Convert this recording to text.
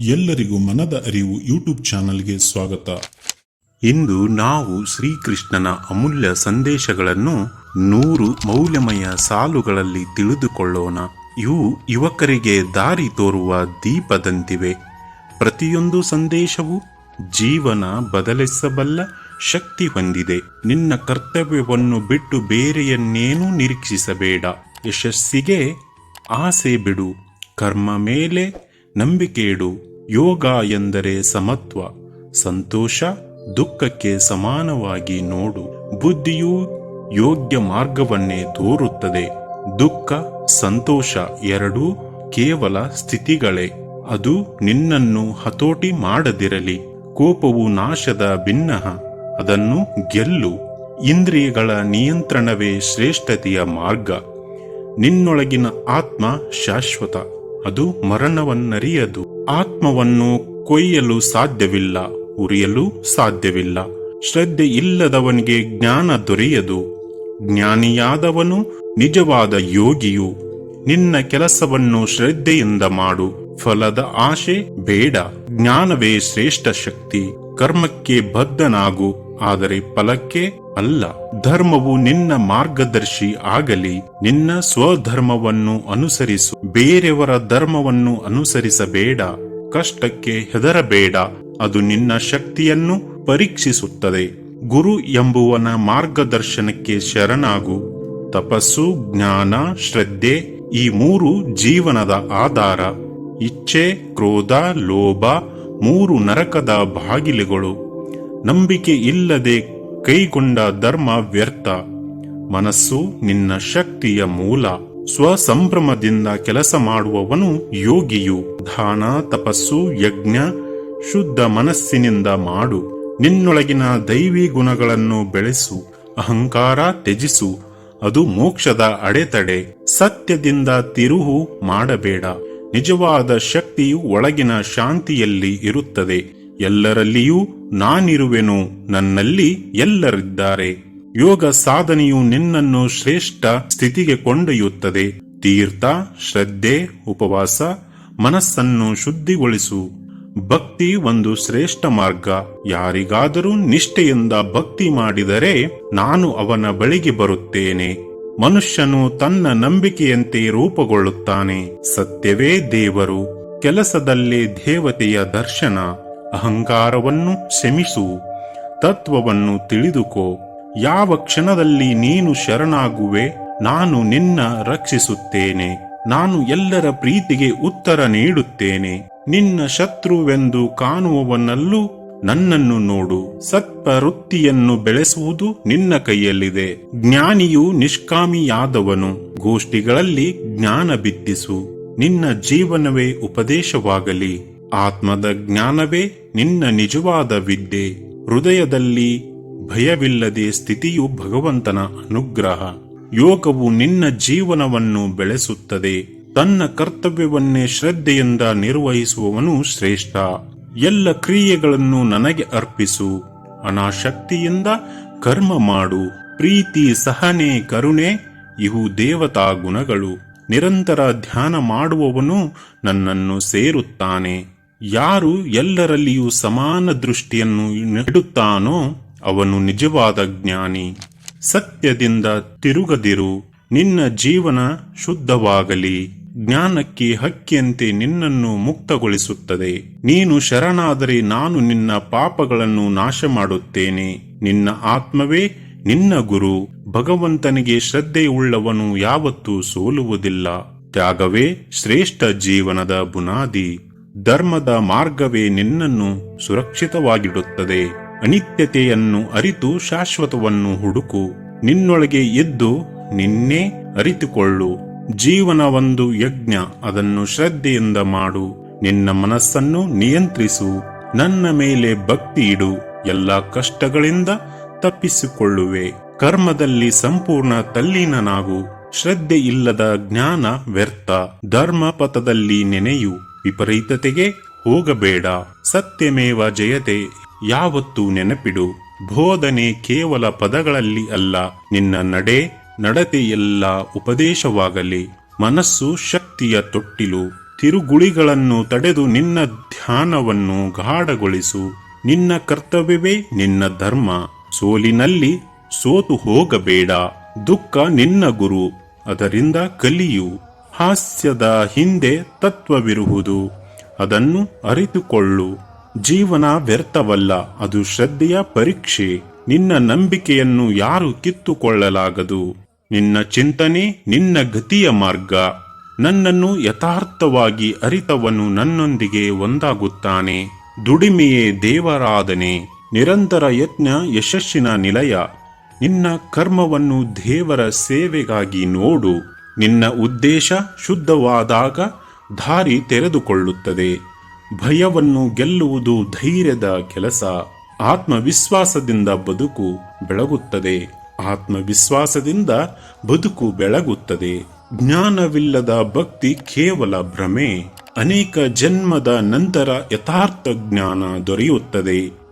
ಎಲ್ಲರಿಗೂ ಮನದ ಅರಿವು ಯೂಟ್ಯೂಬ್ ಚಾನಲ್ಗೆ ಸ್ವಾಗತ. ಇಂದು ನಾವು ಶ್ರೀಕೃಷ್ಣನ ಅಮೂಲ್ಯ ಸಂದೇಶಗಳನ್ನು ನೂರು ಮೌಲ್ಯಮಯ ಸಾಲುಗಳಲ್ಲಿ ತಿಳಿದುಕೊಳ್ಳೋಣ. ಇವು ಯುವಕರಿಗೆ ದಾರಿ ತೋರುವ ದೀಪದಂತಿವೆ. ಪ್ರತಿಯೊಂದು ಸಂದೇಶವು ಜೀವನ ಬದಲಿಸಬಲ್ಲ ಶಕ್ತಿ ಹೊಂದಿದೆ. ನಿನ್ನ ಕರ್ತವ್ಯವನ್ನು ಬಿಟ್ಟು ಬೇರೆಯನ್ನೇನೂ ನಿರೀಕ್ಷಿಸಬೇಡ. ಯಶಸ್ಸಿಗೆ ಆಸೆ ಬಿಡು. ಕರ್ಮ ಮೇಲೆ ನಂಬಿಕೆ ಇಡು ಯೋಗ ಎಂದರೆ ಸಮತ್ವ. ಸಂತೋಷ ದುಃಖಕ್ಕೆ ಸಮಾನವಾಗಿ ನೋಡು. ಬುದ್ಧಿಯು ಯೋಗ್ಯ ಮಾರ್ಗವನ್ನೇ ತೋರುತ್ತದೆ. ದುಃಖ, ಸಂತೋಷ ಎರಡೂ ಕೇವಲ ಸ್ಥಿತಿಗಳೇ. ಅದು ನಿನ್ನನ್ನು ಹತೋಟಿ ಮಾಡದಿರಲಿ. ಕೋಪವು ನಾಶದ ಭಿನ್ನಹ ಅದನ್ನು ಗೆಲ್ಲು. ಇಂದ್ರಿಯಗಳ ನಿಯಂತ್ರಣವೇ ಶ್ರೇಷ್ಠತೆಯ ಮಾರ್ಗ. ನಿನ್ನೊಳಗಿನ ಆತ್ಮ ಶಾಶ್ವತ. ಅದು ಮರಣವನ್ನರಿಯದು. ಆತ್ಮವನ್ನು ಕೊಯ್ಯಲು ಸಾಧ್ಯವಿಲ್ಲ, ಉರಿಯಲು ಸಾಧ್ಯವಿಲ್ಲ. ಶ್ರದ್ಧೆ ಇಲ್ಲದವನಿಗೆ ಜ್ಞಾನ ದೊರೆಯದು. ಜ್ಞಾನಿಯಾದವನು ನಿಜವಾದ ಯೋಗಿಯು. ನಿನ್ನ ಕೆಲಸವನ್ನು ಶ್ರದ್ಧೆಯಿಂದ ಮಾಡು. ಫಲದ ಆಶೆ ಬೇಡ. ಜ್ಞಾನವೇ ಶ್ರೇಷ್ಠ ಶಕ್ತಿ. ಕರ್ಮಕ್ಕೆ ಬದ್ಧನಾಗು. ಆದರೆ ಫಲಕ್ಕೆ ಅಲ್ಲ. ಧರ್ಮವು ನಿನ್ನ ಮಾರ್ಗದರ್ಶಿ ಆಗಲಿ. ನಿನ್ನ ಸ್ವಧರ್ಮವನ್ನು ಅನುಸರಿಸು. ಬೇರೆಯವರ ಧರ್ಮವನ್ನು ಅನುಸರಿಸಬೇಡ. ಕಷ್ಟಕ್ಕೆ ಹೆದರಬೇಡ. ಅದು ನಿನ್ನ ಶಕ್ತಿಯನ್ನು ಪರೀಕ್ಷಿಸುತ್ತದೆ. ಗುರು ಎಂಬುವನ ಮಾರ್ಗದರ್ಶನಕ್ಕೆ ಶರಣಾಗು. ತಪಸ್ಸು, ಜ್ಞಾನ, ಶ್ರದ್ಧೆ ಈ ಮೂರು ಜೀವನದ ಆಧಾರ. ಇಚ್ಛೆ, ಕ್ರೋಧ, ಲೋಭ ಮೂರು ನರಕದ ಬಾಗಿಲುಗಳು. ನಂಬಿಕೆ ಇಲ್ಲದೆ ಕೈಗೊಂಡ ಧರ್ಮ ವ್ಯರ್ಥ. ಮನಸ್ಸು ನಿನ್ನ ಶಕ್ತಿಯ ಮೂಲ. ಸ್ವಸಂಭ್ರಮದಿಂದ ಕೆಲಸ ಮಾಡುವವನು ಯೋಗಿಯು. ದಾನ, ತಪಸ್ಸು, ಯಜ್ಞ, ಶುದ್ಧ ಮನಸ್ಸಿನಿಂದ ಮಾಡು. ನಿನ್ನೊಳಗಿನ ದೈವಿ ಗುಣಗಳನ್ನು ಬೆಳೆಸು. ಅಹಂಕಾರ ತ್ಯಜಿಸು. ಅದು ಮೋಕ್ಷದ ಅಡೆತಡೆ. ಸತ್ಯದಿಂದ ತಿರುಹು ಮಾಡಬೇಡ. ನಿಜವಾದ ಶಕ್ತಿಯು ಒಳಗಿನ ಶಾಂತಿಯಲ್ಲಿ ಇರುತ್ತದೆ. ಎಲ್ಲರಲ್ಲಿಯೂ ನಾನಿರುವೆನು ನನ್ನಲ್ಲಿ ಎಲ್ಲರಿದ್ದಾರೆ. ಯೋಗ ಸಾಧನೆಯು ನಿನ್ನನ್ನು ಶ್ರೇಷ್ಠ ಸ್ಥಿತಿಗೆ ಕೊಂಡೊಯ್ಯುತ್ತದೆ. ತೀರ್ಥ, ಶ್ರದ್ಧೆ, ಉಪವಾಸ, ಮನಸ್ಸನ್ನು ಶುದ್ಧಿಗೊಳಿಸು. ಭಕ್ತಿ ಒಂದು ಶ್ರೇಷ್ಠ ಮಾರ್ಗ. ಯಾರಿಗಾದರೂ ನಿಷ್ಠೆಯಿಂದ ಭಕ್ತಿ ಮಾಡಿದರೆ ನಾನು ಅವನ ಬಳಿಗೆ ಬರುತ್ತೇನೆ. ಮನುಷ್ಯನು ತನ್ನ ನಂಬಿಕೆಯಂತೆ ರೂಪುಗೊಳ್ಳುತ್ತಾನೆ. ಸತ್ಯವೇ ದೇವರು. ಕೆಲಸದಲ್ಲಿ ದೇವತೆಯ ದರ್ಶನ. ಅಹಂಕಾರವನ್ನು ಶಮಿಸು ತತ್ವವನ್ನು ತಿಳಿದುಕೋ. ಯಾವ ಕ್ಷಣದಲ್ಲಿ ನೀನು ಶರಣಾಗುವೆ, ನಾನು ನಿನ್ನ ರಕ್ಷಿಸುತ್ತೇನೆ. ನಾನು ಎಲ್ಲರ ಪ್ರೀತಿಗೆ ಉತ್ತರ ನೀಡುತ್ತೇನೆ. ನಿನ್ನ ಶತ್ರುವೆಂದು ಕಾಣುವವನಲ್ಲೂ ನನ್ನನ್ನು ನೋಡು. ಸತ್ಪವೃತ್ತಿಯನ್ನು ಬೆಳೆಸುವುದು ನಿನ್ನ ಕೈಯಲ್ಲಿದೆ. ಜ್ಞಾನಿಯು ನಿಷ್ಕಾಮಿಯಾದವನು. ಗೋಷ್ಠಿಗಳಲ್ಲಿ ಜ್ಞಾನ ಬಿತ್ತಿಸು. ನಿನ್ನ ಜೀವನವೇ ಉಪದೇಶವಾಗಲಿ. ಆತ್ಮದ ಜ್ಞಾನವೇ ನಿನ್ನ ನಿಜವಾದ ವಿದ್ಯೆ. ಹೃದಯದಲ್ಲಿ ಭಯವಿಲ್ಲದೆ ಸ್ಥಿತಿಯು ಭಗವಂತನ ಅನುಗ್ರಹ. ಯೋಗವು ನಿನ್ನ ಜೀವನವನ್ನು ಬೆಳೆಸುತ್ತದೆ. ತನ್ನ ಕರ್ತವ್ಯವನ್ನೇ ಶ್ರದ್ಧೆಯಿಂದ ನಿರ್ವಹಿಸುವವನು ಶ್ರೇಷ್ಠ. ಎಲ್ಲ ಕ್ರಿಯೆಗಳನ್ನು ನನಗೆ ಅರ್ಪಿಸು. ಅನಾಶಕ್ತಿಯಿಂದ ಕರ್ಮ ಮಾಡು. ಪ್ರೀತಿ, ಸಹನೆ, ಕರುಣೆ ಇವು ದೇವತಾ ಗುಣಗಳು. ನಿರಂತರ ಧ್ಯಾನ ಮಾಡುವವನು ನನ್ನನ್ನು ಸೇರುತ್ತಾನೆ. ಯಾರು ಎಲ್ಲರಲ್ಲಿಯೂ ಸಮಾನ ದೃಷ್ಟಿಯನ್ನು ನೀಡುತ್ತಾನೋ ಅವನು ನಿಜವಾದ ಜ್ಞಾನಿ. ಸತ್ಯದಿಂದ ತಿರುಗದಿರು, ನಿನ್ನ ಜೀವನ ಶುದ್ಧವಾಗಲಿ. ಜ್ಞಾನಕ್ಕೆ ಹಕ್ಕಿಯಂತೆ ನಿನ್ನನ್ನು ಮುಕ್ತಗೊಳಿಸುತ್ತದೆ. ನೀನು ಶರಣಾದರೆ ನಾನು ನಿನ್ನ ಪಾಪಗಳನ್ನು ನಾಶ ಮಾಡುತ್ತೇನೆ ನಿನ್ನ ಆತ್ಮವೇ ನಿನ್ನ ಗುರು. ಭಗವಂತನಿಗೆ ಶ್ರದ್ಧೆಯುಳ್ಳವನು ಯಾವತ್ತೂ ಸೋಲುವುದಿಲ್ಲ. ತ್ಯಾಗವೇ ಶ್ರೇಷ್ಠ ಜೀವನದ ಬುನಾದಿ. ಧರ್ಮದ ಮಾರ್ಗವೇ ನಿನ್ನನ್ನು ಸುರಕ್ಷಿತವಾಗಿಡುತ್ತದೆ. ಅನಿತ್ಯತೆಯನ್ನು ಅರಿತು ಶಾಶ್ವತವನ್ನು ಹುಡುಕು. ನಿನ್ನೊಳಗೆ ಎದ್ದು ನಿನ್ನೇ ಅರಿತುಕೊಳ್ಳು. ಜೀವನ ಒಂದು ಯಜ್ಞ, ಅದನ್ನು ಶ್ರದ್ಧೆಯಿಂದ ಮಾಡು. ನಿನ್ನ ಮನಸ್ಸನ್ನು ನಿಯಂತ್ರಿಸು. ನನ್ನ ಮೇಲೆ ಭಕ್ತಿ ಇಡು. ಎಲ್ಲ ಕಷ್ಟಗಳಿಂದ ತಪ್ಪಿಸಿಕೊಳ್ಳುವೆ. ಕರ್ಮದಲ್ಲಿ ಸಂಪೂರ್ಣ ತಲ್ಲೀನನಾಗು. ಶ್ರದ್ಧೆ ಇಲ್ಲದ ಜ್ಞಾನ ವ್ಯರ್ಥ. ಧರ್ಮ ಪಥದಲ್ಲಿ ನೆನೆಯು. ವಿಪರೀತತೆಗೆ ಹೋಗಬೇಡ. ಸತ್ಯಮೇವ ಜಯತೆ, ಯಾವತ್ತೂ ನೆನಪಿಡು. ಬೋಧನೆ ಕೇವಲ ಪದಗಳಲ್ಲಿ ಅಲ್ಲ, ನಿನ್ನ ನಡೆ ನಡತೆಯೆಲ್ಲ ಉಪದೇಶವಾಗಲಿ. ಮನಸ್ಸು ಶಕ್ತಿಯ ತೊಟ್ಟಿಲು. ತಿರುಗುಳಿಗಳನ್ನು ತಡೆದು ನಿನ್ನ ಧ್ಯಾನವನ್ನು ಗಾಢಗೊಳಿಸು. ನಿನ್ನ ಕರ್ತವ್ಯವೇ ನಿನ್ನ ಧರ್ಮ. ಸೋಲಿನಲ್ಲಿ ಸೋತು ಹೋಗಬೇಡ. ದುಃಖ ನಿನ್ನ ಗುರು. ಅದರಿಂದ ಕಲಿಯು. ಹಾಸ್ಯದ ಹಿಂದೆ ತತ್ವವಿರುವುದು. ಅದನ್ನು ಅರಿತುಕೊಳ್ಳು. ಜೀವನ ವ್ಯರ್ಥವಲ್ಲ, ಅದು ಶ್ರದ್ಧೆಯ ಪರೀಕ್ಷೆ. ನಿನ್ನ ನಂಬಿಕೆಯನ್ನು ಯಾರು ಕಿತ್ತುಕೊಳ್ಳಲಾಗದು? ನಿನ್ನ ಚಿಂತನೆ ನಿನ್ನ ಗತಿಯ ಮಾರ್ಗ. ನನ್ನನ್ನು ಯಥಾರ್ಥವಾಗಿ ಅರಿತವನು ನನ್ನೊಂದಿಗೆ ಒಂದಾಗುತ್ತಾನೆ. ದುಡಿಮೆಯೇ ದೇವರಾಧನೆ. ನಿರಂತರ ಯತ್ನ ಯಶಸ್ಸಿನ ನಿಲಯ. ನಿನ್ನ ಕರ್ಮವನ್ನು ದೇವರ ಸೇವೆಗಾಗಿ ನೋಡು. ನಿನ್ನ ಉದ್ದೇಶ ಶುದ್ಧವಾದಾಗ ದಾರಿ ತೆರೆದುಕೊಳ್ಳುತ್ತದೆ. ಭಯವನ್ನು ಗೆಲ್ಲುವುದು ಧೈರ್ಯದ ಕೆಲಸ. ಆತ್ಮವಿಶ್ವಾಸದಿಂದ ಬದುಕು ಬೆಳಗುತ್ತದೆ. ಆತ್ಮವಿಶ್ವಾಸದಿಂದ ಬದುಕು ಬೆಳಗುತ್ತದೆ. ಜ್ಞಾನವಿಲ್ಲದ ಭಕ್ತಿ ಕೇವಲ ಭ್ರಮೆ. ಅನೇಕ ಜನ್ಮದ ನಂತರ ಯಥಾರ್ಥ ಜ್ಞಾನ ದೊರೆಯುತ್ತದೆ.